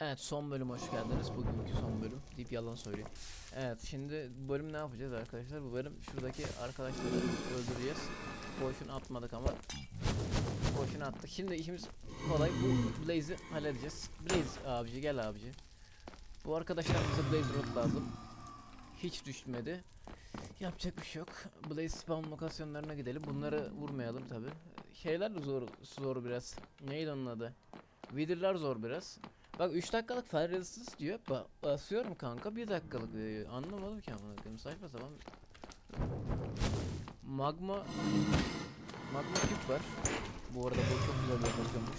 Evet son bölüm hoş geldiniz. Bugünkü son bölüm deyip yalan söyleyeyim. Evet şimdi bu bölüm ne yapacağız arkadaşlar? Bu bölüm şuradaki arkadaşları öldüreceğiz. Boşuna atmadık ama. Boşuna attık. Şimdi işimiz kolay. Bu Blaze'i halledeceğiz. Blaze abici gel abici. Bu arkadaşlar bize Blaze Rod lazım. Hiç düşmedi. Yapacak bir şey yok. Blaze spawn lokasyonlarına gidelim. Bunları vurmayalım tabi. Şeyler zor, zor biraz. Neydi onun adı? Wither'lar zor biraz. Bak 3 dakikalık resistance diyor. Ba basıyorum kanka 1 dakikalık diyor. Anlamadım ki amına koyayım. Saçma sapan. Magma Magma küp var. Bu arada bu çok güzel bir lokasyonmuş.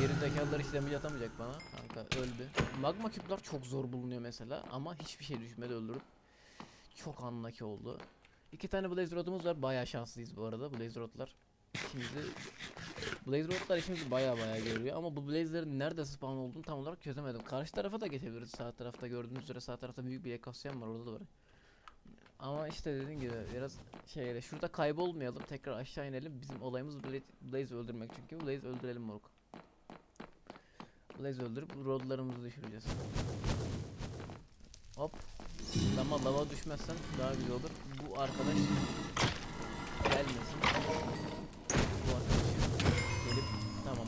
Geri zekalılar hiç damage atamayacak bana. Kanka öldü. Magma küpler çok zor bulunuyor mesela ama hiçbir şey düşmedi öldürüp. Çok unlucky oldu. İki tane Blaze Rod'umuz var. Bayağı şanslıyız bu arada Blaze Rod'lar. Şimdi Blaze Rod'lar işimizi baya baya görüyor ama bu Blaze'lerin nerede spawn olduğunu tam olarak çözemedim. Karşı tarafa da geçebiliriz sağ tarafta gördüğünüz üzere sağ tarafta büyük bir ekosistem var orada da var. Ama işte dediğim gibi biraz şeyle şurada kaybolmayalım tekrar aşağı inelim bizim olayımız Blaze, Blaze öldürmek çünkü Blaze öldürelim moruk. Blaze öldürüp rodlarımızı düşüreceğiz. Hop. Ama lava düşmezsen daha güzel olur. Bu arkadaş gelmesin.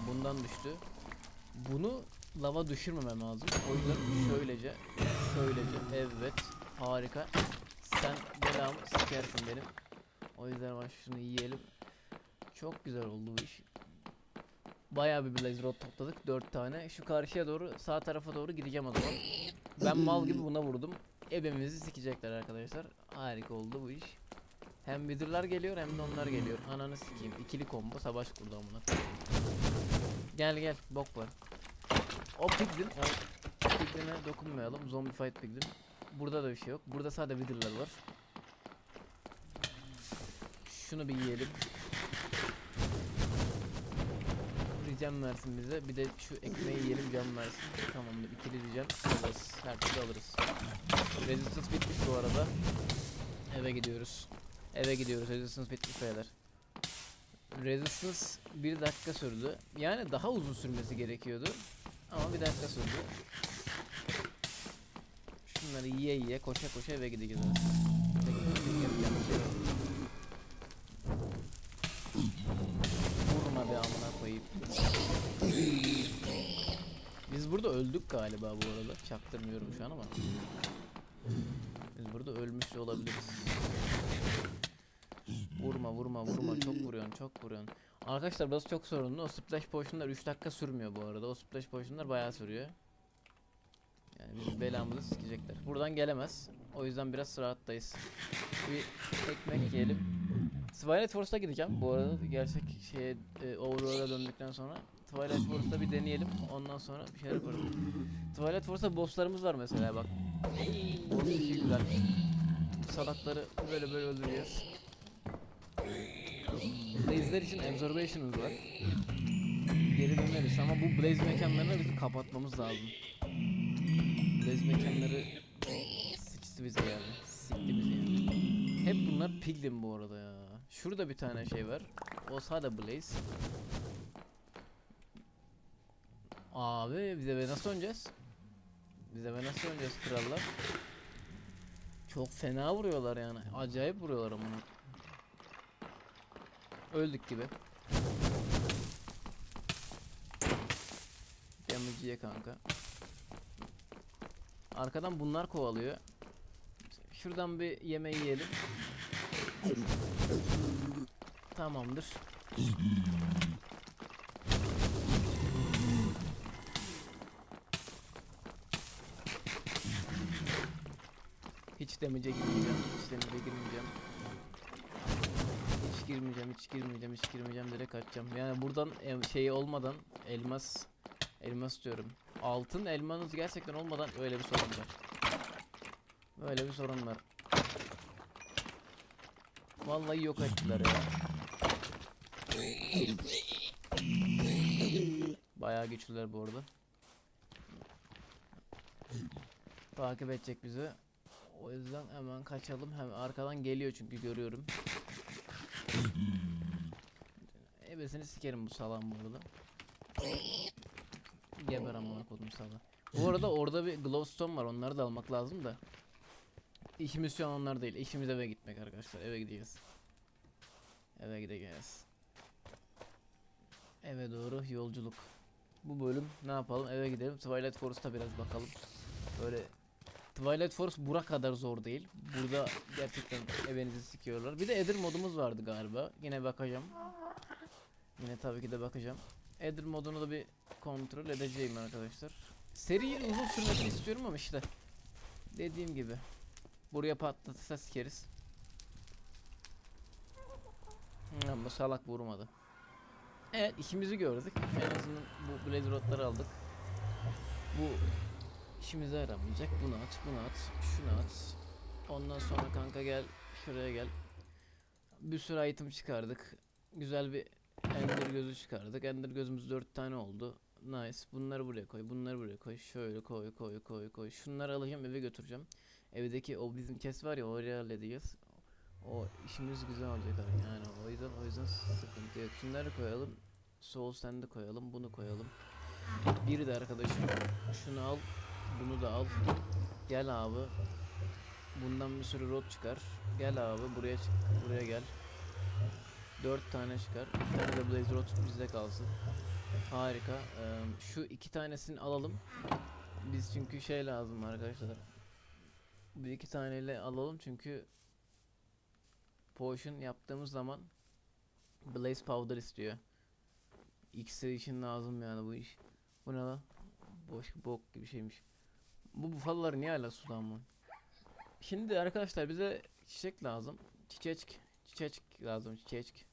Bundan düştü. Bunu lava düşürmemem lazım. O yüzden şöylece şöylece evet harika. Sen belamı sikersin benim. O yüzden ben şunu yiyelim. Çok güzel oldu bu iş. Bayağı bir blaze rod topladık. 4 tane. Şu karşıya doğru sağ tarafa doğru gideceğim o zaman. Ben mal gibi buna vurdum. Ebemizi sikecekler arkadaşlar. Harika oldu bu iş. Hem müdürler geliyor hem de onlar geliyor. Ananı sikeyim. İkili combo savaş kurdu amına. Gel gel bok var. O piglin. O piglin'e dokunmayalım. Zombie fight piglin. Burada da bir şey yok. Burada sadece wither'lar var. Şunu bir yiyelim. Ricam versin bize. Bir de şu ekmeği yiyelim cam versin. Tamamdır. İkili ricam alırız. Her türlü alırız. Resistance bitmiş bu arada. Eve gidiyoruz. Eve gidiyoruz. Resistance bitmiş beyler. Resistance bir dakika sürdü. Yani daha uzun sürmesi gerekiyordu. Ama bir dakika sürdü. Şunları yiye yiye koşa koşa eve gideceğiz. Vurma be amına koyayım. Biz burada öldük galiba bu arada. Çaktırmıyorum şu an ama. Biz burada ölmüş olabiliriz. Vurma vurma vurma çok vuruyorsun çok vuruyorsun. Arkadaşlar burası çok sorunlu. O splash potion'lar 3 dakika sürmüyor bu arada. O splash potion'lar bayağı sürüyor. Yani bizim belamızı sikecekler. Buradan gelemez. O yüzden biraz rahattayız. Bir ekmek yiyelim. Twilight Force'a gideceğim. Bu arada gerçek şeye e, Overworld'a döndükten sonra Twilight Force'da bir deneyelim. Ondan sonra bir şeyler yaparız. Twilight Force'da bosslarımız var mesela bak. Boss güzel. Salakları böyle böyle öldürüyoruz. Blaze'ler için Absorbation'ımız var. Geri döneriz ama bu Blaze mekanlarını bizim kapatmamız lazım. Blaze mekanları sıçtı bize yani. Sikti bizi yani. Hep bunlar Piglin bu arada ya. Şurada bir tane şey var. O sağda Blaze. Abi bize be nasıl oynayacağız? Bize be nasıl oynayacağız krallar? Çok fena vuruyorlar yani. Acayip vuruyorlar ama. Öldük gibi. Damage'ye kanka. Arkadan bunlar kovalıyor. Şuradan bir yemeği yiyelim. Tamamdır. Hiç demeyecek girmeyeceğim. Hiç demeyecek girmeyeceğim. Girmeyeceğim, hiç girmeyeceğim, hiç girmeyeceğim direkt kaçacağım. Yani buradan em- şey olmadan elmas elmas diyorum. Altın elmanız gerçekten olmadan öyle bir sorun var. Böyle bir sorun var. Vallahi yok ettiler ya. Bayağı güçlüler bu arada. Takip edecek bizi. O yüzden hemen kaçalım. Hem arkadan geliyor çünkü görüyorum. Ebesini sikerim bu salam bu arada. Geber amına kodum sana. Bu arada orada bir glowstone var. Onları da almak lazım da. İşimiz şu an onlar değil. İşimiz eve gitmek arkadaşlar. Eve gideceğiz. Eve gideceğiz. Eve doğru yolculuk. Bu bölüm ne yapalım? Eve gidelim. Twilight Forest'a biraz bakalım. Böyle Twilight Forest bura kadar zor değil. Burada gerçekten evinizi sikiyorlar. Bir de Eder modumuz vardı galiba. Yine bakacağım. Yine tabii ki de bakacağım. Eder modunu da bir kontrol edeceğim arkadaşlar. Seriyi uzun sürmesini istiyorum ama işte dediğim gibi buraya patlatırsa sikeriz. Hmm, bu salak vurmadı. Evet işimizi gördük. En azından bu blaze rotları aldık. Bu işimize yaramayacak. Bunu at, bunu at, şunu at. Ondan sonra kanka gel şuraya gel. Bir sürü item çıkardık. Güzel bir ender gözü çıkardık. Ender gözümüz 4 tane oldu. Nice. Bunları buraya koy. Bunları buraya koy. Şöyle koy koy koy koy. Şunları alacağım eve götüreceğim. Evdeki o bizim kes var ya oraya halledeceğiz. O işimiz güzel olacak abi. yani o yüzden o yüzden sıkıntı yok. Şunları koyalım. Soul Sand'ı koyalım. Bunu koyalım. Biri de arkadaşım şunu al. Bunu da al. Gel abi. Bundan bir sürü rot çıkar. Gel abi buraya çık. Buraya gel. Dört tane çıkar. Bir tane de Blaze Rot bizde kalsın. Harika. Eee, şu iki tanesini alalım. Biz çünkü şey lazım arkadaşlar. Bu iki taneyle alalım çünkü potion yaptığımız zaman Blaze Powder istiyor. İkisi için lazım yani bu iş. Bu ne lan? Boş bok gibi şeymiş. Bu bufallar niye hala suda mı? Şimdi arkadaşlar bize çiçek lazım. Çiçek, çiçek lazım, çiçek.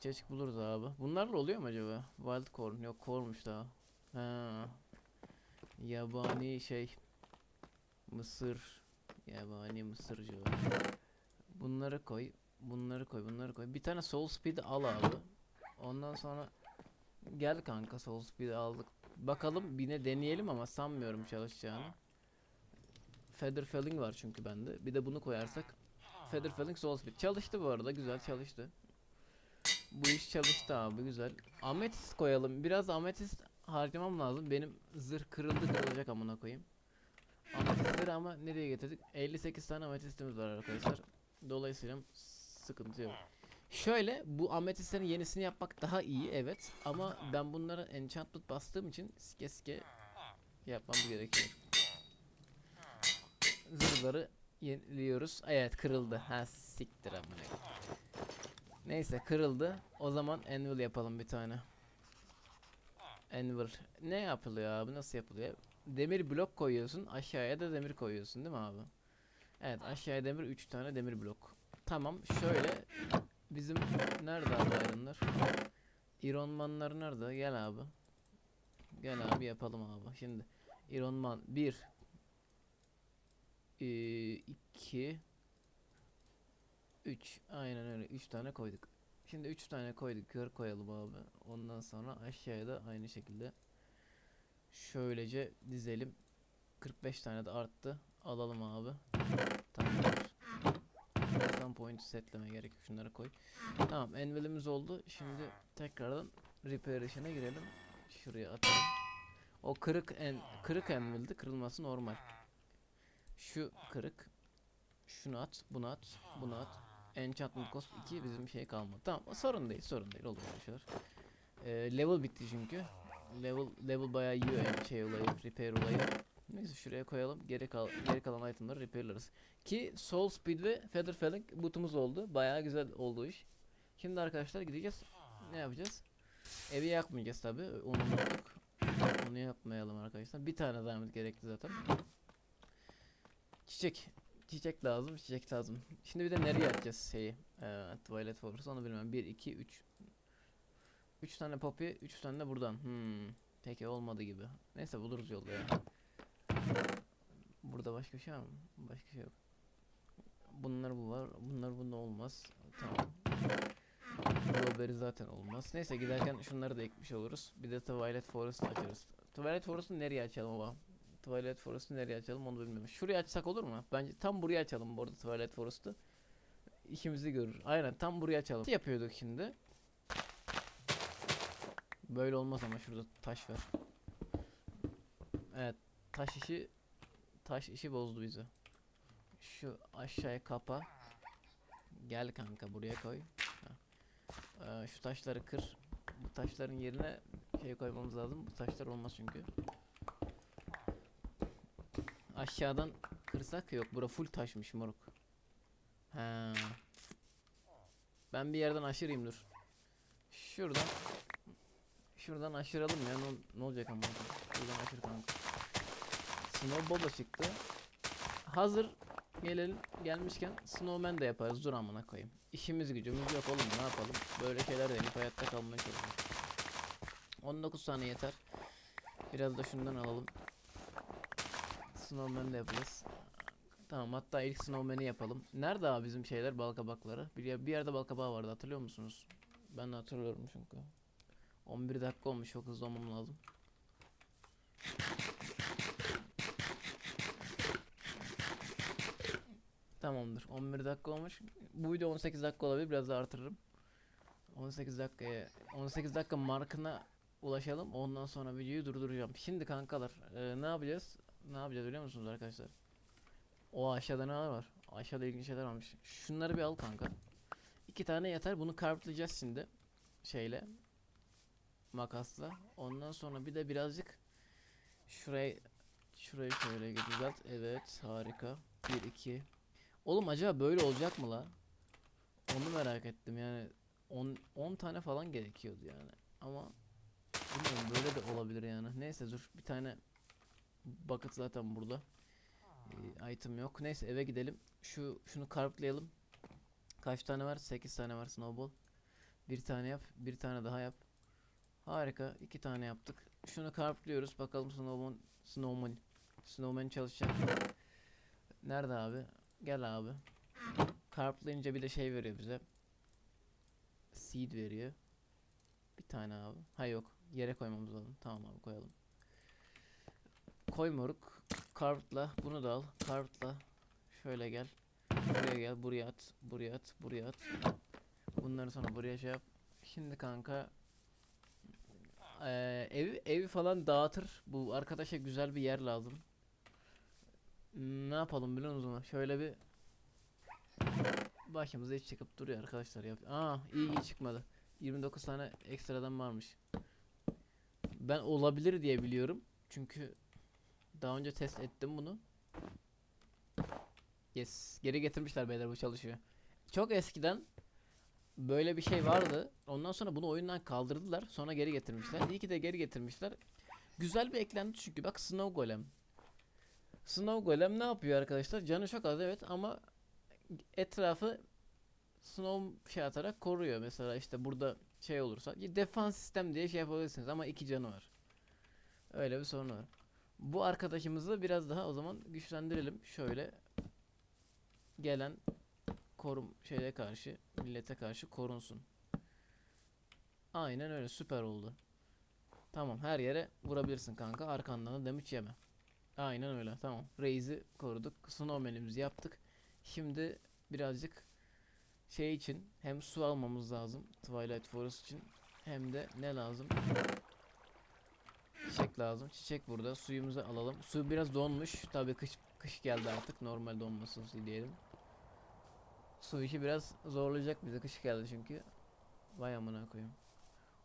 Çiçek buluruz abi. Bunlarla oluyor mu acaba? Wild corn yok cornmuş daha. Ha. Yabani şey. Mısır. Yabani mısırcı var. Bunları koy. Bunları koy. Bunları koy. Bir tane soul speed al abi. Ondan sonra gel kanka soul speed aldık. Bakalım bine deneyelim ama sanmıyorum çalışacağını. Feather Falling var çünkü bende. Bir de bunu koyarsak Feather Falling Soul Speed. Çalıştı bu arada. Güzel çalıştı. Bu iş çalıştı abi. Güzel. Ametist koyalım. Biraz ametist harcamam lazım. Benim zırh kırıldı kırılacak amına koyayım. Ametistleri ama nereye getirdik? 58 tane ametistimiz var arkadaşlar. Dolayısıyla sıkıntı yok. Şöyle bu ametistlerin yenisini yapmak daha iyi evet ama ben bunlara enchantment bastığım için sike sike yapmam gerekiyor. Zırhları yeniliyoruz. Evet kırıldı. Ha siktir amına. Neyse kırıldı. O zaman anvil yapalım bir tane. Anvil. Ne yapılıyor abi? Nasıl yapılıyor? Demir blok koyuyorsun. Aşağıya da demir koyuyorsun değil mi abi? Evet aşağıya demir 3 tane demir blok. Tamam şöyle bizim nerede abi ayrımlar? İronmanlar nerede? Gel abi. Gel abi yapalım abi. Şimdi İronman 1 2 3 aynen öyle 3 tane koyduk. Şimdi 3 tane koyduk. Kör koyalım abi. Ondan sonra aşağıya da aynı şekilde şöylece dizelim. 45 tane de arttı. Alalım abi. Tamamdır. Tam point setleme gerek yok. Şunları koy. Tamam envelimiz oldu. Şimdi tekrardan repair işine girelim. Şuraya atalım. O kırık en kırık envildi. Kırılması normal. Şu kırık. Şunu at, bunu at, bunu at. Enchantment cost 2 bizim şey kalmadı. Tamam sorun değil, sorun değil. Olur şeyler. Ee, level bitti çünkü. Level level bayağı yani şey olayı, repair olayı. Neyse şuraya koyalım. Geri kal geri kalan itemları repairlarız. Ki Soul Speed ve Feather Falling bootumuz oldu. Bayağı güzel oldu iş. Şimdi arkadaşlar gideceğiz. Ne yapacağız? Evi yakmayacağız tabi. Onu. Onu yapmayalım arkadaşlar. Bir tane zahmet gerekli zaten. Çiçek. Çiçek lazım, çiçek lazım. Şimdi bir de nereye atacağız şeyi? Ee, Twilight Forest onu bilmem. 1, 2, 3. 3 tane poppy, 3 tane de buradan. Hmm. Peki olmadı gibi. Neyse buluruz yolu ya. Burada başka şey var mı? Başka şey yok. Bunlar bu var. Bunlar bunda olmaz. Tamam. Blueberry zaten olmaz. Neyse giderken şunları da ekmiş oluruz. Bir de Twilight Forest açarız. Twilight Forest'u nereye açalım baba? Twilight Forest'u nereye açalım onu bilmiyorum. Şuraya açsak olur mu? Bence tam buraya açalım bu arada Twilight Forest'u. İşimizi görür. Aynen tam buraya açalım. Yapıyorduk şimdi? Böyle olmaz ama şurada taş var. Evet. Taş işi taş işi bozdu bizi. Şu aşağıya kapa. Gel kanka buraya koy. Ee, şu taşları kır. Bu taşların yerine şey koymamız lazım. Bu taşlar olmaz çünkü. Aşağıdan kırsak yok. Bura full taşmış moruk. Ha. Ben bir yerden aşırayım dur. Şuradan Şuradan aşıralım ya ne, ne olacak ama Şuradan aşır kanka Snowball da çıktı. Hazır gelelim gelmişken Snowman de yaparız. Dur amına koyayım. İşimiz gücümüz yok oğlum ne yapalım? Böyle şeyler deneyip hayatta kalmaya çalışıyoruz 19 tane yeter. Biraz da şundan alalım. Snowman de yapacağız. Tamam hatta ilk snowman'i yapalım. Nerede abi bizim şeyler balkabakları? Bir, bir yerde balkabağı vardı hatırlıyor musunuz? Ben de hatırlıyorum çünkü. 11 dakika olmuş çok hızlı olmam lazım. Tamamdır. 11 dakika olmuş. Bu video 18 dakika olabilir. Biraz daha artırırım. 18 dakikaya 18 dakika markına ulaşalım. Ondan sonra videoyu durduracağım. Şimdi kankalar e, ne yapacağız? Ne yapacağız biliyor musunuz arkadaşlar? O aşağıda ne var? Aşağıda ilginç şeyler varmış. Şunları bir al kanka. İki tane yeter. Bunu kartlayacağız şimdi. Şeyle makasla. Ondan sonra bir de birazcık şurayı şurayı şöyle düzelt. Evet, harika. 1 2. Oğlum acaba böyle olacak mı la? Onu merak ettim yani 10 10 tane falan gerekiyordu yani. Ama bilmiyorum böyle de olabilir yani. Neyse dur bir tane bucket zaten burada. Ee, item yok. Neyse eve gidelim. Şu şunu karplayalım. Kaç tane var? 8 tane var snowball. Bir tane yap, bir tane daha yap. Harika. iki tane yaptık. Şunu karplıyoruz. Bakalım Snowman Snowman Snowman çalışacak. Nerede abi? Gel abi. Karplayınca bir de şey veriyor bize. Seed veriyor. Bir tane abi. Ha yok. Yere koymamız lazım. Tamam abi koyalım. Koy moruk. Carp'la bunu da al. Carp'la şöyle gel. Buraya gel. Buraya at. Buraya at. Buraya at. Bunları sonra buraya şey yap. Şimdi kanka eee ev evi falan dağıtır. Bu arkadaşa güzel bir yer lazım. Ne yapalım biliyor musunuz? Şöyle bir başımıza hiç çıkıp duruyor arkadaşlar. Yap. Aa iyi iyi çıkmadı. 29 tane ekstradan varmış. Ben olabilir diye biliyorum. Çünkü daha önce test ettim bunu. Yes. Geri getirmişler beyler bu çalışıyor. Çok eskiden böyle bir şey vardı. Ondan sonra bunu oyundan kaldırdılar. Sonra geri getirmişler. İyi ki de geri getirmişler. Güzel bir eklenti çünkü. Bak Snow Golem. Snow Golem ne yapıyor arkadaşlar? Canı çok az evet ama etrafı Snow şey atarak koruyor. Mesela işte burada şey olursa defans sistem diye şey yapabilirsiniz ama iki canı var. Öyle bir sorun var. Bu arkadaşımızı biraz daha o zaman güçlendirelim. Şöyle gelen korum şeye karşı, millete karşı korunsun. Aynen öyle süper oldu. Tamam her yere vurabilirsin kanka. Arkandan da damage yeme. Aynen öyle tamam. Reis'i koruduk. Snowman'imizi yaptık. Şimdi birazcık şey için hem su almamız lazım Twilight Forest için hem de ne lazım? Çiçek lazım. Çiçek burada. Suyumuzu alalım. Su biraz donmuş. Tabii kış kış geldi artık. Normal donmasın diyelim. Su işi biraz zorlayacak bize. Kış geldi çünkü. Vay amına koyayım.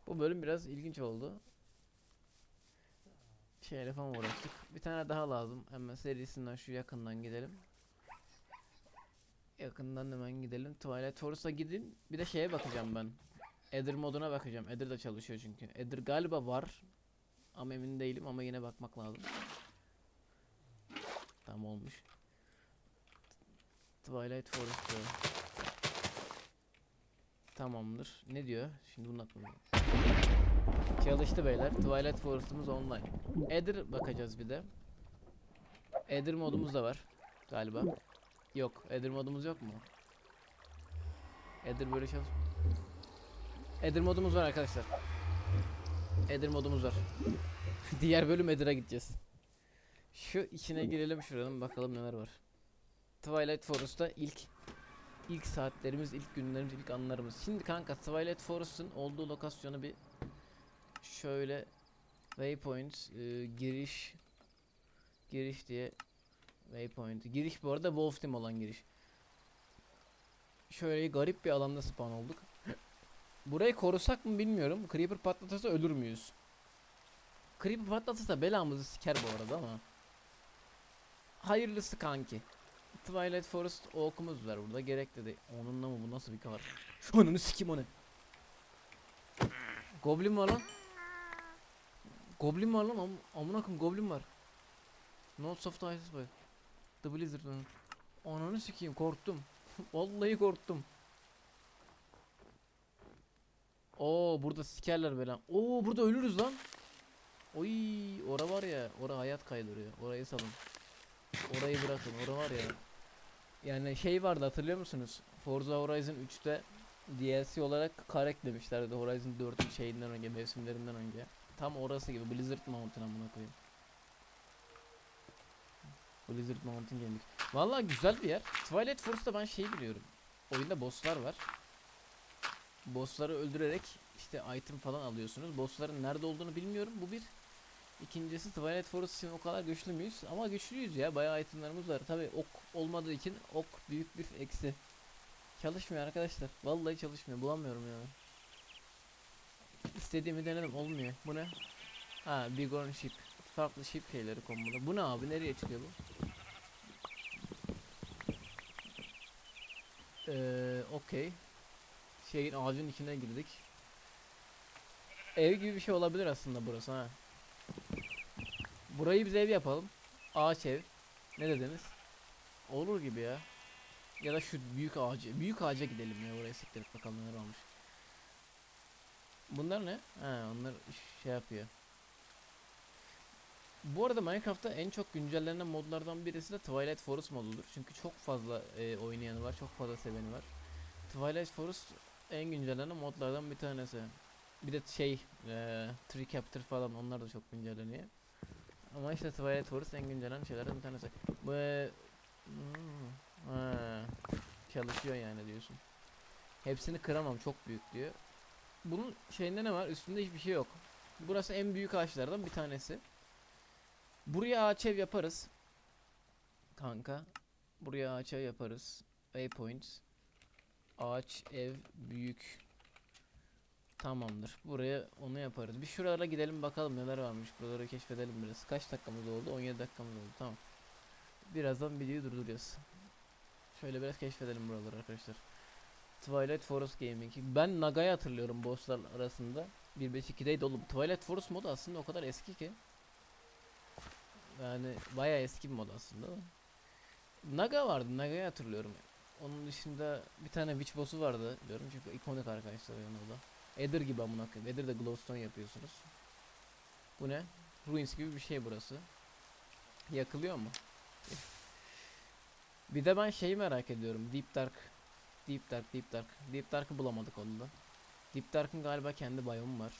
Bu bölüm biraz ilginç oldu. Falan uğraştık. Bir tane daha lazım. Hemen serisinden şu yakından gidelim. Yakından hemen gidelim. Twilight Forest'a gidin. Bir de şeye bakacağım ben. Ether moduna bakacağım. Ether de çalışıyor çünkü. Ether galiba var. Ama emin değilim ama yine bakmak lazım. Tam olmuş. Twilight Forest diyor. Tamamdır. Ne diyor? Şimdi bunu atmam. Çalıştı beyler. Twilight Forest'ımız online. Ether bakacağız bir de. Ether modumuz da var galiba. Yok. Ether modumuz yok mu? Ether böyle çalış. Ether modumuz var arkadaşlar. Ether modumuz var. Diğer bölüm Ether'a gideceğiz. Şu içine girelim şuranın bakalım neler var. Twilight Forest'ta ilk ilk saatlerimiz, ilk günlerimiz, ilk anlarımız. Şimdi kanka Twilight Forest'ın olduğu lokasyonu bir şöyle waypoint e, giriş Giriş diye waypoint. Giriş bu arada Wolf Team olan giriş. Şöyle garip bir alanda spawn olduk. Burayı korusak mı bilmiyorum. Creeper patlatırsa ölür müyüz? Creeper patlatırsa belamızı siker bu arada ama. Hayırlısı kanki. Twilight Forest okumuz var burada. Gerek de değil. Onunla mı bu nasıl bir kar? Ananı sikim o ne? Goblin var lan. Goblin var lan. Am amına koyayım goblin var. Notes of the Ice Spy. The Blizzard lan. Ananı sikeyim korktum. Vallahi korktum. Oo burada sikerler belam. Oo burada ölürüz lan. Oy ora var ya. Ora hayat kaydırıyor. Orayı salın. Orayı bırakın. Ora var ya. Yani şey vardı hatırlıyor musunuz? Forza Horizon 3'te DLC olarak kar eklemişlerdi Horizon 4'ün şeyinden önce, mevsimlerinden önce. Tam orası gibi Blizzard Mountain amına koyayım. Blizzard Mountain geldik. Vallahi güzel bir yer. Twilight Forest'ta ben şey biliyorum. Oyunda bosslar var. Bossları öldürerek işte item falan alıyorsunuz. Bossların nerede olduğunu bilmiyorum. Bu bir. İkincisi Twilight Forest için o kadar güçlü müyüz? Ama güçlüyüz ya. Bayağı itemlerimiz var. Tabi ok olmadığı için ok büyük bir eksi. Çalışmıyor arkadaşlar. Vallahi çalışmıyor. Bulamıyorum ya. İstediğimi denedim. Olmuyor. Bu ne? Ha Bighorn Ship. Farklı ship şeyleri kombolu. Bu ne abi? Nereye çıkıyor bu? Eee okey. Şeyin ağacın içine girdik. Ev gibi bir şey olabilir aslında burası ha. Burayı biz ev yapalım. Ağaç ev. Ne dediniz? Olur gibi ya. Ya da şu büyük ağacı. Büyük ağaca gidelim ya oraya siktirip bakalım neler olmuş. Bunlar ne? Ha onlar şey yapıyor. Bu arada Minecraft'ta en çok güncellenen modlardan birisi de Twilight Forest modudur. Çünkü çok fazla e, oynayanı var, çok fazla seveni var. Twilight Forest en güncellenen modlardan bir tanesi. Bir de şey, e, Tree Capture falan onlar da çok güncelleniyor. Ama işte Twilight Forest en güncellenen şeylerden bir tanesi. Bu e, hmm, ha, çalışıyor yani diyorsun. Hepsini kıramam çok büyük diyor. Bunun şeyinde ne var? Üstünde hiçbir şey yok. Burası en büyük ağaçlardan bir tanesi. Buraya ağaç ev yaparız. Kanka. Buraya ağaç ev yaparız. Waypoints. Ağaç ev büyük. Tamamdır. Buraya onu yaparız. Bir şuralara gidelim bakalım neler varmış. Buraları keşfedelim biraz. Kaç dakikamız oldu? 17 dakikamız oldu. Tamam. Birazdan videoyu durduruyoruz. Şöyle biraz keşfedelim buraları arkadaşlar. Twilight Forest Gaming. Ben Naga'yı hatırlıyorum bosslar arasında. 1.5.2'deydi oğlum. Twilight Forest modu aslında o kadar eski ki. Yani bayağı eski bir mod aslında. da. Naga vardı. Naga'yı hatırlıyorum. Onun dışında bir tane witch boss'u vardı diyorum çünkü ikonik arkadaşlar yani o da. Eder gibi amına koyayım. Eder de glowstone yapıyorsunuz. Bu ne? Ruins gibi bir şey burası. Yakılıyor mu? Bir de ben şeyi merak ediyorum. Deep Dark. Deep Dark, Deep Dark. Deep Dark'ı bulamadık onda. Deep Dark'ın galiba kendi biyomu var.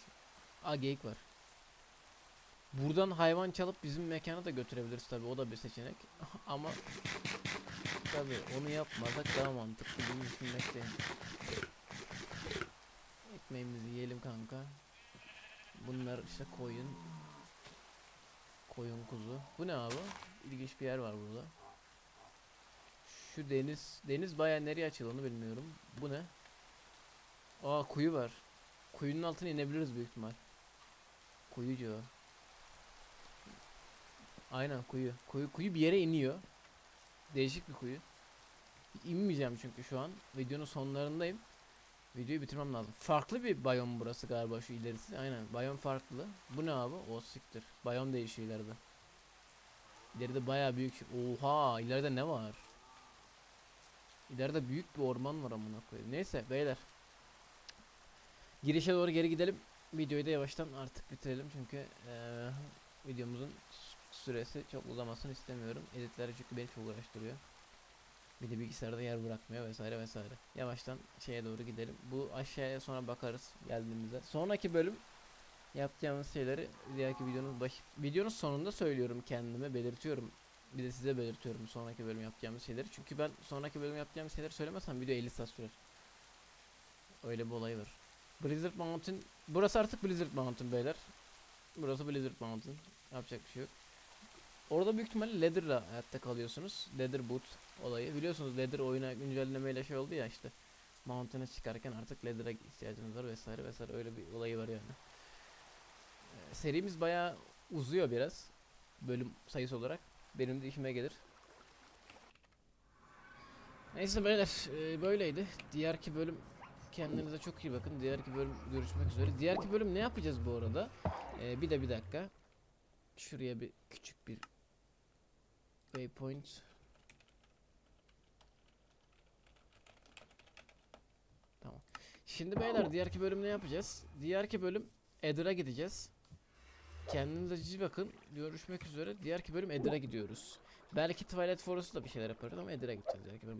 Aa geyik var. Buradan hayvan çalıp bizim mekana da götürebiliriz tabi o da bir seçenek. Ama tabi onu yapmasak daha mantıklı gibi düşünmekteyim. Ekmeğimizi yiyelim kanka. Bunlar işte koyun. Koyun kuzu. Bu ne abi? İlginç bir yer var burada. Şu deniz deniz baya nereye onu bilmiyorum. Bu ne? Aa kuyu var. Kuyunun altına inebiliriz büyük ihtimal. Kuyucu o. Aynen kuyu. Kuyu kuyu bir yere iniyor. Değişik bir kuyu. İnmeyeceğim çünkü şu an. Videonun sonlarındayım. Videoyu bitirmem lazım. Farklı bir biyom burası galiba şu ilerisi. Aynen. Biyom farklı. Bu ne abi? O siktir. Biyom değişiyor ileride. İleride bayağı büyük. Oha, ileride ne var? İleride büyük bir orman var amına koyayım. Neyse beyler. Girişe doğru geri gidelim. Videoyu da yavaştan artık bitirelim çünkü eee, videomuzun süresi çok uzamasını istemiyorum. Editleri çünkü beni çok uğraştırıyor. Bir de bilgisayarda yer bırakmıyor vesaire vesaire. Yavaştan şeye doğru gidelim. Bu aşağıya sonra bakarız geldiğimizde. Sonraki bölüm yapacağımız şeyleri diğerki videonun baş videonun sonunda söylüyorum kendime belirtiyorum. Bir de size belirtiyorum sonraki bölüm yapacağımız şeyleri. Çünkü ben sonraki bölüm yapacağımız şeyleri söylemezsem video 50 saat sürer. Öyle bir olay var. Blizzard Mountain. Burası artık Blizzard Mountain beyler. Burası Blizzard Mountain. Yapacak bir şey yok. Orada büyük ihtimalle Leather'la hayatta kalıyorsunuz. Leather boot olayı. Biliyorsunuz Leather oyuna güncellemeyle şey oldu ya işte. Mountain'a çıkarken artık Leather'a ihtiyacınız var vesaire vesaire öyle bir olayı var yani. Ee, serimiz bayağı uzuyor biraz. Bölüm sayısı olarak. Benim de işime gelir. Neyse beyler e, böyleydi. Diğerki bölüm kendinize çok iyi bakın. Diğerki bölüm görüşmek üzere. Diğerki bölüm ne yapacağız bu arada? Ee, bir de bir dakika. Şuraya bir küçük bir waypoint. Tamam. Şimdi beyler diğerki bölüm ne yapacağız? Diğerki bölüm Edir'a gideceğiz. Kendinize cici bakın. Görüşmek üzere. Diğerki bölüm Edir'a gidiyoruz. Belki Twilight Forest'ta bir şeyler yaparız ama Edir'a gideceğiz diğerki bölüm.